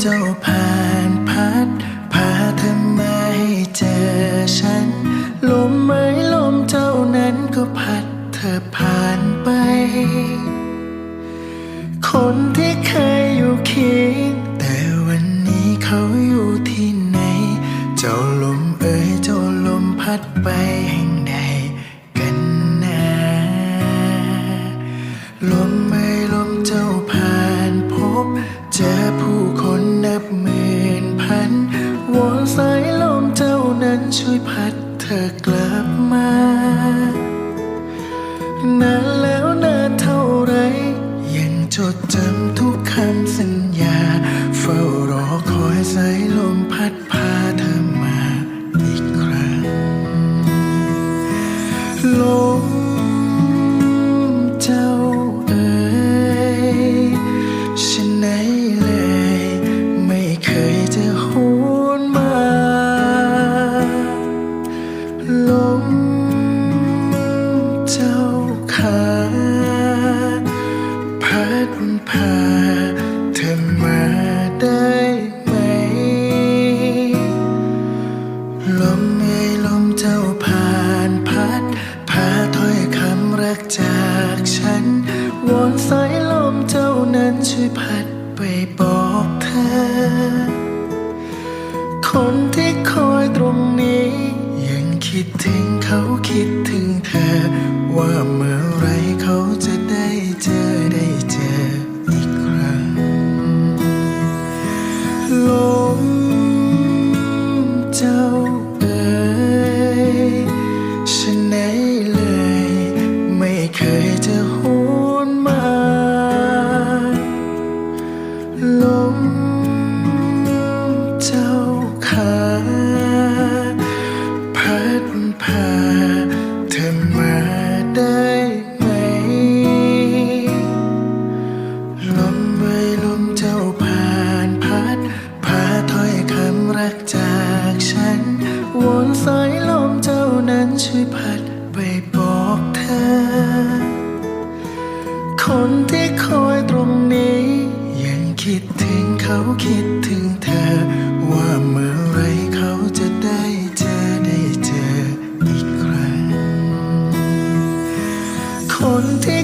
เจ้าผ่านพัดพาเธอมาให้เจอฉัน ลมไม้ลมเจ้านั้นก็พัดเธอผ่านไป คนที่เคยอยู่เคียงแต่วันนี้เขาอยู่ที่ไหน เจ้าลมเอ่ยเจ้าลมพัดไปแห่งใดกันนะลมไม่ลมเจ้าผ่า ธอกลับมานานแล้วนานเท่าไร ยังจดจำทุกคำสัญญา เฝ้ารอคอยสายลมพัด มเจ้าขาพัดพาเธอมาได้ไหม ลมเอ่ยลมเจ้าผ่านพัด พาถ้อยคำรักจากฉัน วอนสายลมเจ้านั้นช่วยพัดไปบอกเธอ คนที่คอยตรงนี้ยัง ว่าเมื่อไรเขาจะได้เจอได้เจออีกครั้งลมเจ้าเอ๋ยฉันไหนเลย ไม่เคยจะ ช่วยพัดไปบอกเธอ คนที่คอยตรงนี้ ยังคิดถึงเขาคิดถึงเธอ ว่าเมื่อไรเขาจะได้เจอได้เจออีกครั้ง คนที่